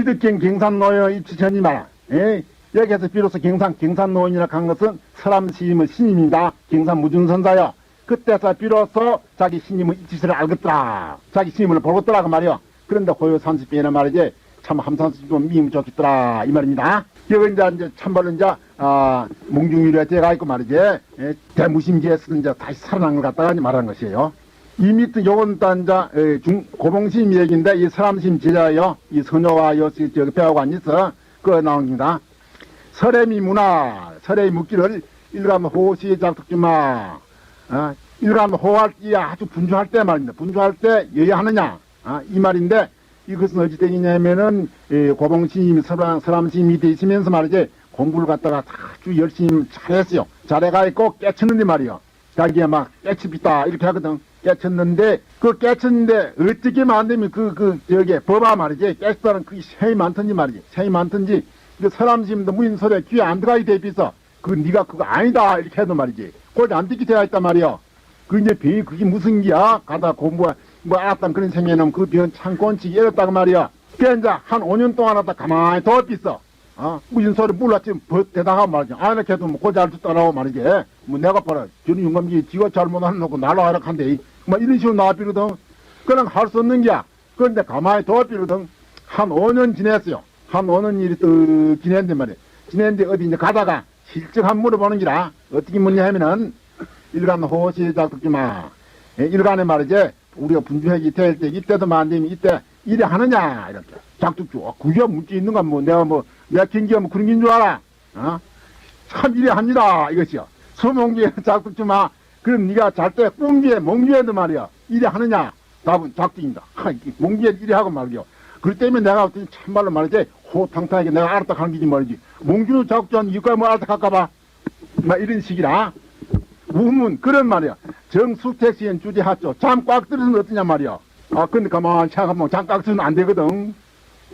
시드경 경산노여 입지천이 마라. 예? 여기에서 비로소 경산, 경산노인이라 한 것은 서람 시임의 신임입니다. 경산 무중선사여. 그때서 비로소 자기 신임의 입지를 알겠더라. 자기 신임을 보겠더라. 그 말이요. 그런데 30배나 말이지. 참 함산수 좀 미임 좋겠더라. 이 말입니다. 여기 이제, 이제 참말로 이제, 아, 몽중유리가 돼가 있고 말이지. 예? 대무심지에서 이제 다시 살아난 걸 갖다가 말하는 것이에요. 이 밑에 요건 단자 중 고봉심 얘기인데 이 사람심 지자요 이 선녀와 요시 저기 있어 그거 나옵니다. 설애미 문화 설애미 묻기를 일감 호시 작득주마 어, 일감 호할 때 아주 분주할 때 말입니다. 분주할 때 여야 하느냐 아, 이 말인데 이것은 어찌 되겠냐면은 이 고봉심 사람 사람심이 되시면서 말이지 공부를 갖다가 아주 열심히 잘했어요. 잘해가 있고 깨쳤는데 말이요. 자기가 막 깨치비다 이렇게 하거든. 깨쳤는데 그 깨쳤는데 어떻게 만들면 그 그 저기 법아 말이지 깨쳤다는 그게 세이 많던지 말이지 세이 많던지 그 사람 심도 무인 소리에 귀에 안 들어가게 돼 있어. 그 네가 그거 아니다 이렇게 해도 말이지. 꼴안 듣게 되어 있단 말이야. 그 이제 병이 그게 무슨 기야? 가다 공부 뭐 알았던 그런 생겨놓으면 그병 창권치 이랬다고 말이야. 그래 이제 한 5년 동안 하다 가만히 더 있어. 어? 무슨 소리 몰랐지, 뭐, 대단하고 말이지. 아, 이렇게 해도 뭐, 고잘 듣더라고 말이지. 뭐, 내가 봐라. 저는 윤감지 지가 잘못하는 놓고 날로 하라 한데, 뭐, 이런 식으로 나와비거든. 그냥 할 수 없는 게야. 그런데 가만히 둬비거든. 한 5년 지냈어요. 한 5년 일이 또 지냈는데 말이야. 지냈는데 어디 이제 가다가 실적 한 물어보는 기라. 어떻게 묻냐 하면은, 일간 호시 작득지마. 예, 일간에 말이지. 우리가 분주회기 될 때, 이때도 만되면 이때 일이 하느냐, 이렇게. 작득주. 어, 그게 문제 있는가, 뭐, 내가 뭐, 내가 경기가 뭐 그런 게인 줄 알아? 어? 참 일이 합니다, 이것이요. 소몽기에 작득주마. 그럼 네가 잘 때 꽁기에, 몽기에도 말이야. 일이 하느냐? 답은 작득입니다. 하, 몽기에 일이 하고 말이요. 그렇기 때문에 내가 어떤 참말로 말이지, 호탕탕하게 내가 알았다 하는 게지 말이지. 몽주는 작득주한 이거야 뭐 알았다 할까봐. 막 이런 식이라. 우문 그런 말이야. 정수택시엔 주제하죠. 잠 꽉 들으면 어떠냐 말이야. 아 근데 가만 생각하면 들으면 안 되거든.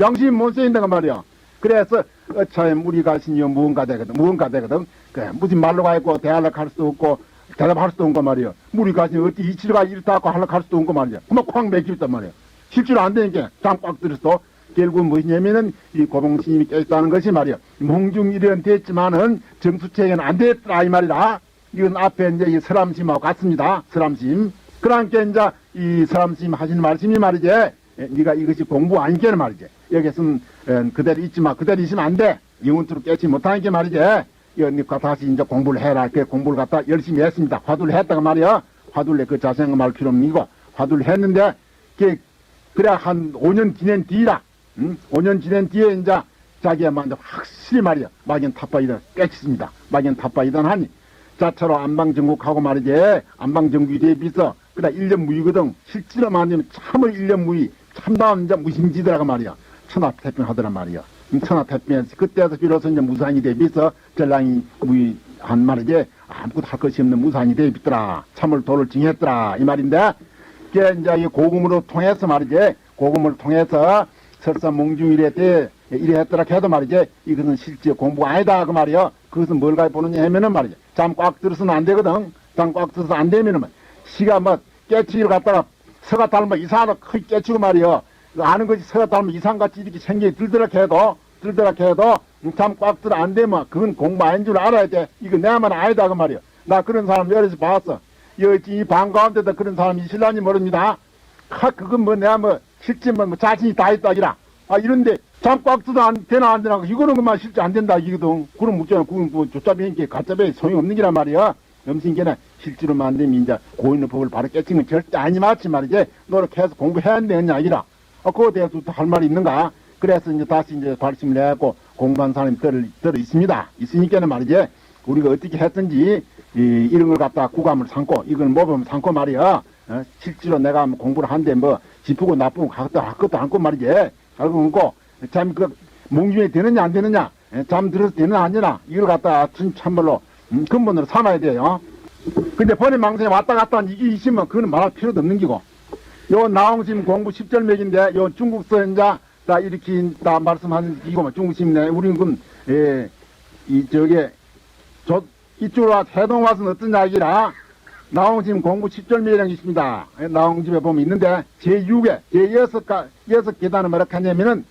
양심 못 쓰인다가 말이야. 그래서 어차피 우리 가 신이요 무언가 되거든. 무언가 되거든. 그래 무슨 말로 가 있고 대하려고 할 수도 없고 대답할 수도 없고 말이야. 우리 가신 어찌 이치가 이렇다 하고 하려고 할 수도 없고 말이야. 그만 쾅 맥혔단 말이야. 실제로 안 되니까 잠꽉 들었어. 결국 무엇이냐면은 이 고봉스님이 껴있다는 것이 말이야. 몽중일은 됐지만은 정수체에는 안 됐더라 이 말이다. 이건 앞에 이제 이 서람심하고 같습니다. 서람심. 그러니까 이제 이 서람심 하시는 말씀이 말이지. 예, 네가 이것이 공부 아니게는 말이지. 여기서는 에, 그대로 있지 마. 그대로 있으면 안 돼. 영혼투로 깨지 못하니까 말이지. 이거 다시 이제 공부를 해라. 그 공부를 갖다 열심히 했습니다. 화두를 했다가 말이야. 화두를 내그 자세한 말 필요 없는 거. 화두를 했는데 그 그래 한 5년 지낸 뒤라. 응? 5년 지낸 뒤에 이제 자기가 먼저 확실히 말이야. 막연 탑바이다 깨쳤습니다. 막연 탑바이다 하니. 자처로 안방정국하고 말이지. 안방정국이 대비서 그다 1년 무위거든. 실제로 말하면 참을 1년 무위. 참다운 이제 무심지더라고 말이야. 천하태평하더란 말이야. 음, 천하태평해서 그때서 비로소 이제 무산이 대비서 전랑이 무위 한 말이지. 아무것도 할 것이 없는 무산이 대비더라. 참을 도를 징했더라. 이 말인데. 그게 이제 이 고금으로 통해서 말이지. 고금을 통해서 설사 몽중일에 때 이래 했더라 해도 말이지. 이것은 실제 공부가 아니다. 그 말이야. 그것은 뭘 가지고 보느냐 하면은 말이지. 잠 꽉 들어서는 안 되거든. 잠 꽉 들어서 안 되면은 뭐 시가 뭐 깨치기를 갖다가 서가 닮아 이상하다 크게 깨치고 말이야. 아는 것이 서가 닮아 이상같이 이렇게 생기 들더라 해도 들더라 해도 잠꽉 들어 안 되면 그건 공부 아닌 줄 알아야 돼. 이거 내만 아니다 그 말이야. 나 그런 사람 여기서 봤어. 여기 이방 가운데도 그런 사람이 있을라니 모릅니다. 하, 그건 뭐 내가 뭐 실제 뭐, 뭐 자신이 다 있다 이라. 아 이런데 잠꽉 들어 안 되나 안 되나 이거는 그만 실제 안 된다 이거든. 그럼 묻잖아. 그건 뭐 조짜비인 게 가짜비 소용 없는 기란 말이야. 염신계는 실제로만 안 되면 이제 고인의 법을 바로 깨친 건 절대 아니 맞지 말이지. 노력해서 공부해야 되느냐 이라. 아 그거에 대해서 또할 말이 있는가? 그래서 이제 다시 이제 발심을 해갖고 공부한 사람이 들어, 들어 있습니다. 있으니까는 말이지. 우리가 어떻게 했든지 이, 이런 걸 갖다 구감을 삼고 이걸 모범을 삼고 말이야. 어? 실제로 내가 뭐 공부를 한데 뭐 지프고 나쁘고 갖다 할 것도 않고 말이지. 알고 있고 참그 몽중에 되느냐 안 되느냐 예, 잠 들어서 안 되나 이걸 갖다 참- 참말로 음, 근본으로 삼아야 돼요. 근데 번외 망상에 왔다 갔다 한 이게 있으면 그거는 말할 필요도 없는 기고. 요 나홍심 공부 10절 맥인데 요 중국서 이제 다 이렇게 다 말씀하는 뭐 중국심네 우리는 그럼 예, 이 저게 저 이쪽으로 와 해동 와서는 어떤 이야기라 나홍심 공부 10절 매량이 있습니다. 예, 나홍집에 보면 있는데 제6회 제6가 여섯 계단은 뭐라 하냐면은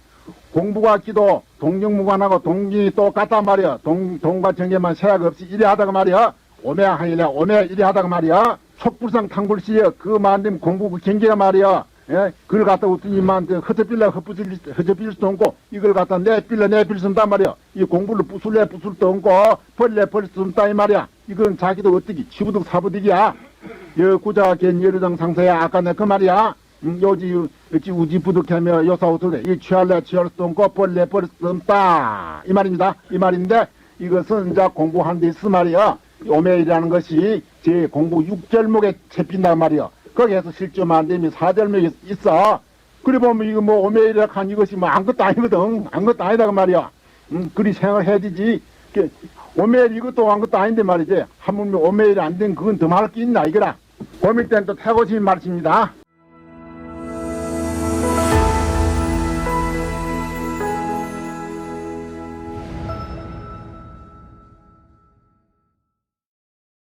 공부가 기도 동정무관하고 동기 똑같단 말이야. 동, 동과 정계만 세약 없이 이래 하다가 말이야. 하이래 오메 이래 하다가 말이야. 촉불상 탕불시에 그 만든 공부 그 경계가 말이야. 예, 그걸 갖다 웃더니만 허접빌라 헛부질 허접빌 수도 없고 이걸 갖다 내빌라 내빌 수 없단 말이야. 이 공부를 부술래 부술 수도 없고 벌래 벌 수 없다 이 말이야. 이건 자기도 어떻게 치부득 사부득이야. 여 구자 겐 여르당 상사야 아까 내 그 말이야. 음, 요지 어찌 우지 부득하며 요사우들에 이 취할래 취할 수도 없고 벌래 벌수 없다 이 말입니다. 이 말인데 이것은 이제 공부한 데 있어 말이야. 오메이라는 것이 제 공부 6절목에 채핀단 말이야. 거기에서 실점 안 되면 4절목에 있어. 그래 보면 이거 뭐 오메이라 한 이것이 뭐 아무것도 아니거든. 아무것도 아니다 그 말이야. 음, 그리 생각해야 되지. 그 오메일 이것도 아무것도 아닌데 말이지. 하물며 오메일이 안된 그건 더 말할 게 있나 이거라. 고밀 때는 또 태고심이 말씀입니다.